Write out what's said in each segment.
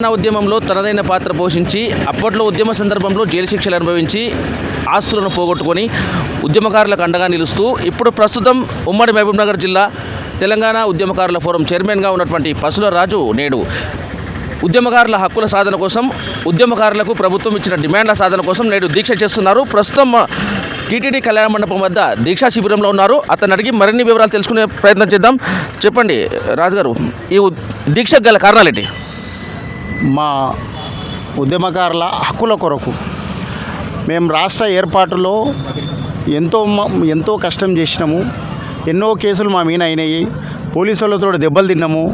తెలంగాణ ఉద్యమంలో తనదైన పాత్ర పోషించి అప్పట్లో ఉద్యమ సందర్భంలో జైలు శిక్షలు అనుభవించి ఆస్తులను పోగొట్టుకొని ఉద్యమకారులకు అండగా నిలుస్తూ ఇప్పుడు ప్రస్తుతం ఉమ్మడి మహబూబ్నగర్ జిల్లా తెలంగాణ ఉద్యమకారుల ఫోరం చైర్మన్గా ఉన్నటువంటి పసుల రాజు నేడు ఉద్యమకారుల హక్కుల సాధన కోసం ఉద్యమకారులకు ప్రభుత్వం ఇచ్చిన డిమాండ్ల సాధన కోసం నేడు దీక్ష చేస్తున్నారు. ప్రస్తుతం టీటీడీ కళ్యాణ మండపం వద్ద దీక్షా శిబిరంలో ఉన్నారు. అతను అడిగి మరిన్ని వివరాలు తెలుసుకునే ప్రయత్నం చేద్దాం. చెప్పండి రాజుగారు ఈ దీక్షకు గల కారణాలు ఏంటి మా ఉద్యమకారుల హక్కుల కొరకు మేము రాష్ట్ర ఏర్పాటులో ఎంతో ఎంతో కష్టం చేసినాము. ఎన్నో కేసులు మా మీద అయినాయి. పోలీసులతో దెబ్బలు తిన్నాము.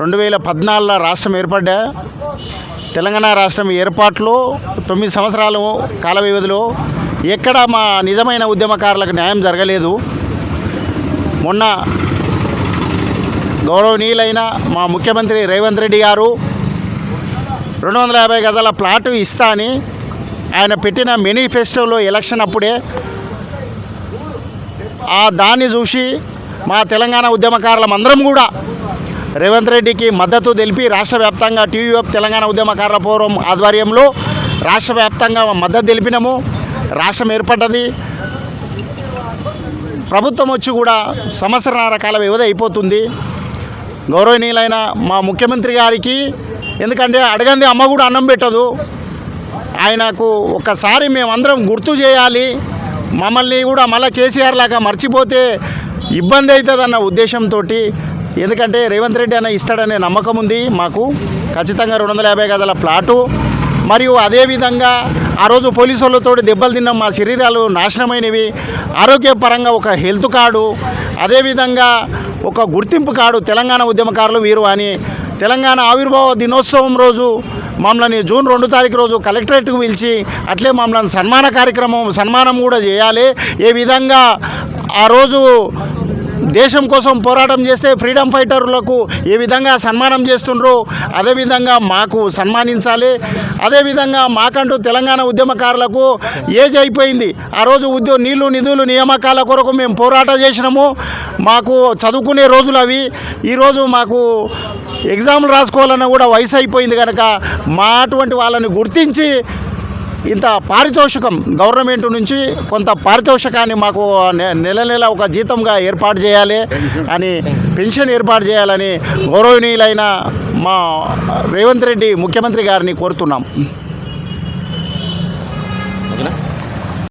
రెండు వేల పద్నాలుగులో రాష్ట్రం ఏర్పడ్డా. తెలంగాణ రాష్ట్రం ఏర్పాటులో తొమ్మిది సంవత్సరాల కాల వ్యవధిలో ఎక్కడ మా నిజమైన ఉద్యమకారులకు న్యాయం జరగలేదు. మొన్న గౌరవనీయులైన మా ముఖ్యమంత్రి రేవంత్ రెడ్డి గారు రెండు వందల యాభై గజాల ప్లాటు ఇస్తా అని ఆయన పెట్టిన మేనిఫెస్టోలో ఎలక్షన్ అప్పుడే ఆ దాన్ని చూసి మా తెలంగాణ ఉద్యమకారులం అందరం కూడా రేవంత్ రెడ్డికి మద్దతు తెలిపి రాష్ట్ర వ్యాప్తంగా టీయూఎఫ్ తెలంగాణ ఉద్యమకారుల పూర్వం ఆధ్వర్యంలో రాష్ట్ర వ్యాప్తంగా మద్దతు తెలిపినాము. రాష్ట్రం ఏర్పడ్డది. ప్రభుత్వం వచ్చి కూడా సంవత్సరాల కాల వ్యవధి అయిపోతుంది. గౌరవనీయులైన మా ముఖ్యమంత్రి గారికి ఎందుకంటే అడగంది అమ్మ కూడా అన్నం పెట్టదు. ఆయనకు ఒక్కసారి మేమందరం గుర్తు చేయాలి. మమ్మల్ని కూడా మళ్ళీ కేసీఆర్ లాగా మర్చిపోతే ఇబ్బంది అవుతుందన్న ఉద్దేశంతో ఎందుకంటే రేవంత్ రెడ్డి అన్న ఇస్తాడనే నమ్మకం ఉంది మాకు. ఖచ్చితంగా రెండు వందల యాభై గజాల ప్లాటు మరియు అదేవిధంగా ఆ రోజు పోలీసు వాళ్ళతో దెబ్బలు తిన్న మా శరీరాలు నాశనమైనవి. ఆరోగ్యపరంగా ఒక హెల్త్ కార్డు అదేవిధంగా ఒక గుర్తింపు కార్డు తెలంగాణ ఉద్యమకారులు వీరు అని. తెలంగాణ ఆవిర్భావ దినోత్సవం రోజు మమ్మల్ని జూన్ రెండు తారీఖు రోజు కలెక్టరేట్కు పిలిచి అట్లే మమ్మల్ని సన్మాన కార్యక్రమం సన్మానం కూడా చేయాలి. ఏ విధంగా ఆ రోజు దేశం కోసం పోరాటం చేస్తే ఫ్రీడమ్ ఫైటర్లకు ఏ విధంగా సన్మానం చేస్తుండ్రో అదేవిధంగా మాకు సన్మానించాలి. అదేవిధంగా మాకంటూ తెలంగాణ ఉద్యమకారులకు ఏజ్ అయిపోయింది. ఆ రోజు ఉద్యో నీళ్ళు నిధులు నియామకాల కొరకు మేము పోరాటం చేసినాము. మాకు చదువుకునే రోజులు అవి. ఈరోజు మాకు ఎగ్జామ్లు రాసుకోవాలన్న కూడా వయసు అయిపోయింది కనుక మా అటువంటి వాళ్ళని గుర్తించి ఇంత పారితోషికం గవర్నమెంట్ నుంచి కొంత పారితోషికాన్ని మాకు నె- నెల నెల ఒక జీతంగా ఏర్పాటు చేయాలి అని పెన్షన్ ఏర్పాటు చేయాలని గౌరవనీయులైన మా రేవంత్ రెడ్డి ముఖ్యమంత్రి గారిని కోరుతున్నాం.